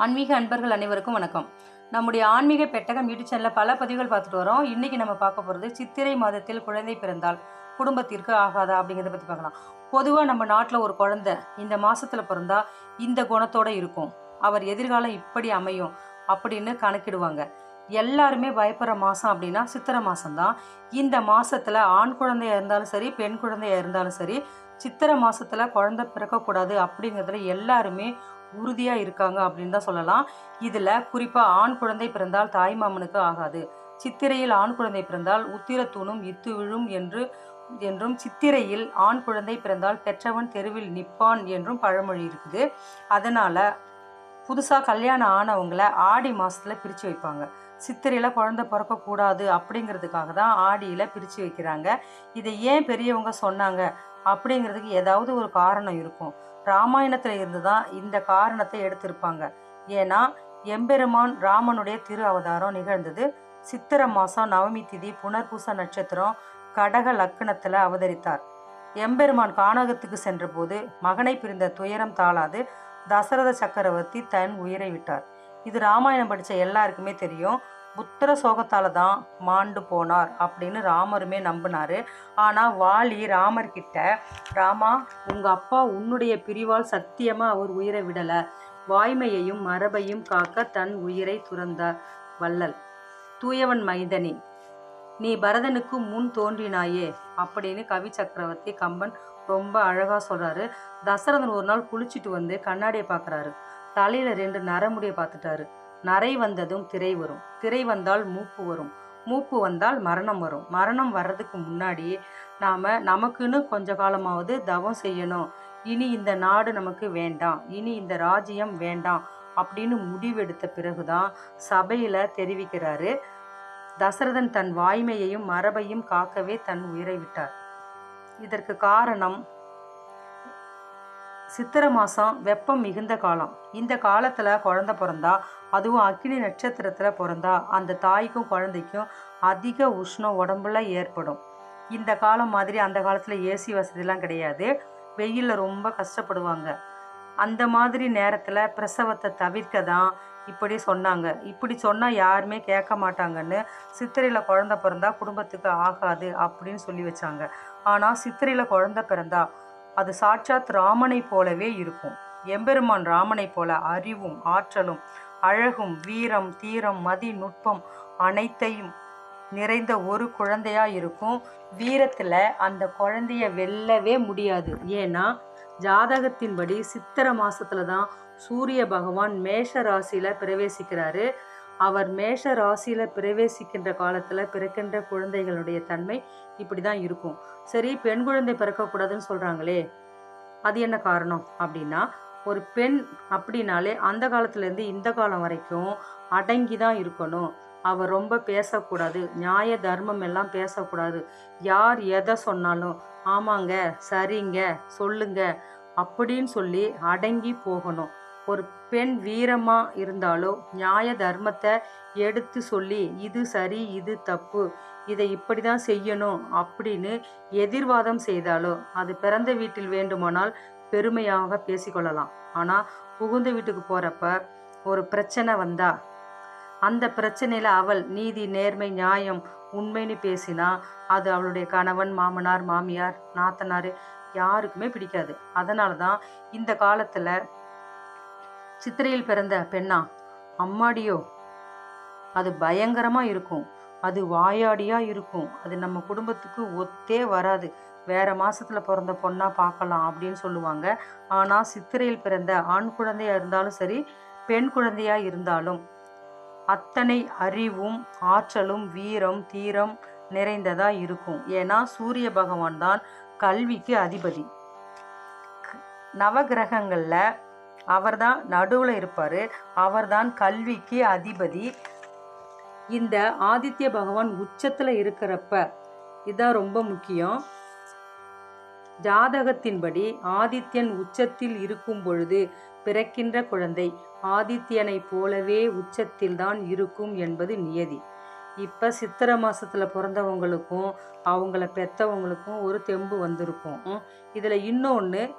ஆன்மீக அன்பர்கள் அனைவருக்கும் வணக்கம். நம்முடைய ஆன்மீக பெட்டகம் யூடியூப் சேனலில் பல பதிவுகள் பார்த்துட்டு வரோம். இன்றைக்கி நம்ம பார்க்க போகிறது சித்திரை மாதத்தில் குழந்தை பிறந்தால் குடும்பத்திற்கு ஆகாதா அப்படிங்கிறத பற்றி பார்க்கலாம். பொதுவாக நம்ம நாட்டில் ஒரு குழந்தை இந்த மாதத்தில் பிறந்தால் இந்த குணத்தோடு இருக்கும். அவர் எதிர்காலம் இப்படி அமையும் அப்படின்னு கணக்கிடுவாங்க. எல்லாருமே பயப்படுற மாதம் அப்படின்னா சித்திரை மாதம்தான் இந்த மாதத்தில் ஆண் குழந்தையாக இருந்தாலும் சரி பெண் குழந்தையாக இருந்தாலும் சரி சித்திரை மாதத்தில் குழந்தை பிறக்கக்கூடாது அப்படிங்கிறதுல எல்லாருமே உறுதியாக இருக்காங்க அப்படின்னு தான் சொல்லலாம். இதில் குறிப்பாக ஆண் குழந்தை பிறந்தால் தாய் மாமனுக்கு ஆகாது. சித்திரையில் ஆண் குழந்தை பிறந்தால் உத்திரத்தூணும் இத்து விழும் என்று என்றும் சித்திரையில் ஆண் குழந்தை பிறந்தால் பெற்றவன் தெருவில் நிற்பான் என்றும் பழமொழி இருக்குது. அதனால் புதுசாக கல்யாணம் ஆனவங்கள ஆடி மாதத்தில் பிரித்து வைப்பாங்க. சித்திரையில் குழந்தை பிறக்கக்கூடாது அப்படிங்கிறதுக்காக தான் ஆடியில் பிரித்து வைக்கிறாங்க. இதை ஏன் பெரியவங்க சொன்னாங்க? அப்படிங்கிறதுக்கு ஏதாவது ஒரு காரணம் இருக்கும். ராமாயணத்தில் இருந்து தான் இந்த காரணத்தை எடுத்திருப்பாங்க. ஏன்னா எம்பெருமான் ராமனுடைய திரு அவதாரம் நிகழ்ந்தது. சித்திரை மாதம் நவமி திதி புனர்பூச நட்சத்திரம் கடக லக்கணத்தில் அவதரித்தார். எம்பெருமான் கானகத்துக்கு சென்றபோது மகனை பிரிந்த துயரம் தாளாது தசரத சக்கரவர்த்தி தன் உயிரை விட்டார். இது ராமாயணம் படித்த எல்லாருக்குமே தெரியும். புத்திர சோகத்தால் தான் மாண்டு போனார் அப்படின்னு ராமருமே நம்பினாரு. ஆனால் வாலி ராமர்கிட்ட ராமா உங்கள் அப்பா உன்னுடைய பிரிவால் சத்தியமாக அவர் உயிரை விடலை. வாய்மையையும் மரபையும் காக்க தன் உயிரை துறந்தார் வள்ளல். தூயவன் மைதனி நீ பரதனுக்கு முன் தோன்றினாயே அப்படின்னு கவி சக்கரவர்த்தி கம்பன் ரொம்ப அழகாக சொல்கிறாரு தசரதன் ஒரு நாள் குளிச்சுட்டு வந்து கண்ணாடியை பார்க்குறாரு தலையில் ரெண்டு நரமுடியை பார்த்துட்டாரு. நரை வந்ததும் திரை வரும். திரை வந்தால் மூப்பு வரும். மூப்பு வந்தால் மரணம் வரும். மரணம் வர்றதுக்கு முன்னாடி நாம் நமக்குன்னு கொஞ்ச காலமாவது தவம் செய்யணும். இனி இந்த நாடு நமக்கு வேண்டாம். இனி இந்த ராஜ்யம் வேண்டாம் அப்படின்னு முடிவெடுத்த பிறகுதான் சபையில் தெரிவிக்கிறாரு. தசரதன் தன் வாய்மையையும் மரபையும் காக்கவே தன் உயிரை விட்டார். இதற்கு காரணம் சித்திரை மாதம் வெப்பம் மிகுந்த காலம். இந்த காலத்தில் குழந்த பிறந்தா அதுவும் அக்னி நட்சத்திரத்தில் பிறந்தா அந்த தாய்க்கும் குழந்தைக்கும் அதிக உஷ்ணம் உடம்புல ஏற்படும். இந்த காலம் மாதிரி அந்த காலத்தில் ஏசி வசதிலாம் கிடையாது. வெயிலில் ரொம்ப கஷ்டப்படுவாங்க. அந்த மாதிரி நேரத்தில் பிரசவத்தை தவிர்க்க தான் இப்படி சொன்னாங்க. இப்படி சொன்னால் யாருமே கேட்க மாட்டாங்கன்னு சித்திரையில் குழந்த பிறந்தா குடும்பத்துக்கு ஆகாது அப்படின்னு சொல்லி வச்சாங்க. ஆனால் சித்திரையில் குழந்த பிறந்தா அது சாட்சாத் ராமனை போலவே இருக்கும். எம்பெருமான் ராமனை போல அறிவும் ஆற்றலும் அழகும் வீரம் தீரம் மதி நுட்பம் அனைத்தையும் நிறைந்த ஒரு குழந்தையா இருக்கும். வீரத்தில் அந்த குழந்தைய வெல்லவே முடியாது. ஏன்னா ஜாதகத்தின்படி சித்திரை மாசத்துல தான் சூரிய பகவான் மேஷ ராசியில பிரவேசிக்கிறாரு. அவர் மேஷ ராசியில் பிரவேசிக்கின்ற காலத்தில் பிறக்கின்ற குழந்தைகளுடைய தன்மை இப்படி தான் இருக்கும். சரி பெண் குழந்தை பிறக்கக்கூடாதுன்னு சொல்கிறாங்களே அது என்ன காரணம் அப்படின்னா ஒரு பெண் அப்படின்னாலே அந்த காலத்துலேருந்து இந்த காலம் வரைக்கும் அடங்கி தான் இருக்கணும். அவர் ரொம்ப பேசக்கூடாது நியாய தர்மம் எல்லாம் பேசக்கூடாது. யார் எதை சொன்னாலும் ஆமாங்க சரிங்க சொல்லுங்க அப்படின்னு சொல்லி அடங்கி போகணும். ஒரு பெண் வீரமாக இருந்தாலோ நியாய தர்மத்தை எடுத்து சொல்லி இது சரி இது தப்பு இதை இப்படி தான் செய்யணும் அப்படின்னு எதிர்வாதம் செய்தாலோ அது பிறந்த வீட்டில் வேண்டுமானால் பெருமையாக பேசிக்கொள்ளலாம். ஆனால் புகுந்த வீட்டுக்கு போகிறப்ப ஒரு பிரச்சனை வந்தா அந்த பிரச்சனையில் அவள் நீதி நேர்மை நியாயம் உண்மைன்னு பேசினா அது அவளுடைய கணவன் மாமனார் மாமியார் நாத்தனார் யாருக்குமே பிடிக்காது. அதனால தான் இந்த காலத்தில் சித்திரையில் பிறந்த பெண்ணா? அம்மாடியோ? அது பயங்கரமாக இருக்கும். அது வாயாடியாக இருக்கும். அது நம்ம குடும்பத்துக்கு ஒத்தே வராது. வேற மாசத்துல பிறந்த பொண்ணா பார்க்கலாம் அப்படின்னு சொல்லுவாங்க. ஆனால் சித்திரையில் பிறந்த ஆண் குழந்தையா இருந்தாலும் சரி பெண் குழந்தையா இருந்தாலும் அத்தனை அறிவும் ஆற்றலும் வீரம் தீரம் நிறைந்ததா இருக்கும். ஏன்னா சூரிய பகவான் தான் கல்விக்கு அதிபதி. நவகிரகங்களில் அவர்தான் நடுவில் இருப்பார். அவர்தான் கல்விக்கு அதிபதி. இந்த ஆதித்ய பகவான் உச்சத்தில் இருக்கிறப்ப இதுதான் ரொம்ப முக்கியம். ஜாதகத்தின்படி ஆதித்யன் உச்சத்தில் இருக்கும் பொழுது பிறக்கின்ற குழந்தை ஆதித்யனை போலவே உச்சத்தில்தான் இருக்கும் என்பது நியதி. இப்போ சித்திரை மாதத்தில் பிறந்தவங்களுக்கும் அவங்கள பெற்றவங்களுக்கும் ஒரு தெம்பு வந்திருக்கும். இதில் இன்னொன்று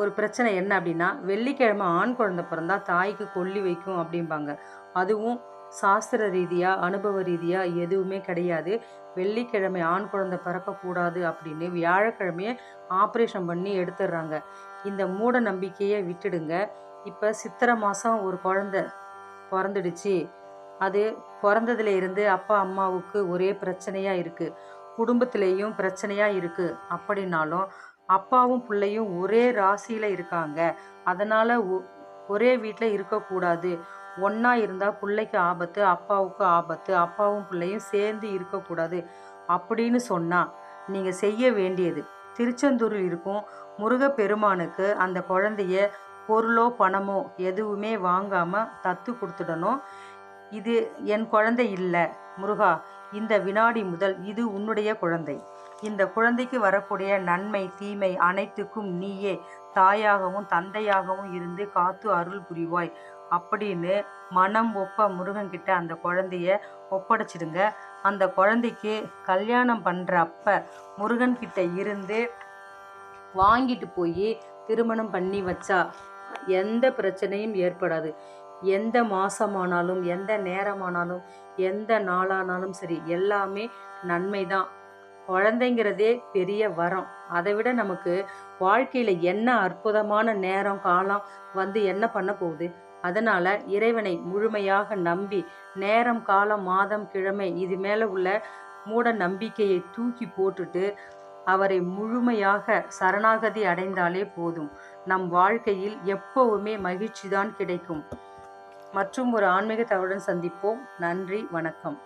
ஒரு பிரச்சனை என்ன அப்படின்னா வெள்ளிக்கிழமை ஆண் குழந்தை பிறந்தா தாய்க்கு கொல்லி வைக்கும் அப்படிம்பாங்க. அதுவும் சாஸ்திர ரீதியாக அனுபவ ரீதியாக எதுவுமே கிடையாது. வெள்ளிக்கிழமை ஆண் குழந்தை பிறக்கக்கூடாது அப்படின்னு வியாழக்கிழமையே ஆப்ரேஷன் பண்ணி எடுத்துடுறாங்க. இந்த மூட நம்பிக்கையை விட்டுடுங்க. இப்போ சித்திரை மாதம் ஒரு குழந்தை பிறந்துடுச்சு. அது பிறந்ததுல இருந்து அப்பா அம்மாவுக்கு ஒரே பிரச்சனையாக இருக்குது குடும்பத்திலேயும் பிரச்சனையாக இருக்குது அப்படின்னாலும் அப்பாவும் பிள்ளையும் ஒரே ராசியில் இருக்காங்க. அதனால் ஒரே வீட்டில் இருக்கக்கூடாது. ஒன்றா இருந்தால் பிள்ளைக்கு ஆபத்து அப்பாவுக்கு ஆபத்து அப்பாவும் பிள்ளையும் சேர்ந்து இருக்கக்கூடாது அப்படின்னு சொன்னால் நீங்கள் செய்ய வேண்டியது திருச்செந்தூரில் இருக்கும் முருகப்பெருமானுக்கு அந்த குழந்தைய பொருளோ பணமோ எதுவுமே வாங்காமல் தத்து கொடுத்துடணும். இது என் குழந்தை இல்லை முருகா இந்த வினாடி முதல் இது உன்னுடைய குழந்தை. இந்த குழந்தைக்கு வரக்கூடிய நன்மை தீமை அனைத்துக்கும் நீயே தாயாகவும் தந்தையாகவும் இருந்து காத்து அருள் புரிவாய். அப்படின்னு மனம் ஒப்ப முருகன்கிட்ட அந்த குழந்தைய ஒப்படைச்சிடுங்க. அந்த குழந்தைக்கு கல்யாணம் பண்ணுற அப்ப முருகன்கிட்ட இருந்து வாங்கிட்டு போய் திருமணம் பண்ணி வச்சா எந்த பிரச்சனையும் ஏற்படாது. எந்த மாதமானாலும் எந்த நேரமானாலும் எந்த நாளானாலும் சரி எல்லாமே நன்மை தான் குழந்தைங்கிறதே பெரிய வரம். அதை விட நமக்கு வாழ்க்கையில் என்ன அற்புதமான நேரம் காலம் வந்து என்ன பண்ண போகுது? அதனால் இறைவனை முழுமையாக நம்பி நேரம் காலம் மாதம் கிழமை இது மேலே உள்ள மூட நம்பிக்கையை தூக்கி போட்டுட்டு அவரை முழுமையாக சரணாகதி அடைந்தாலே போதும். நம் வாழ்க்கையில் எப்பவுமே மகிழ்ச்சி தான் கிடைக்கும். மற்றும் ஒரு ஆன்மீக தவறுடன் சந்திப்போம். நன்றி வணக்கம்.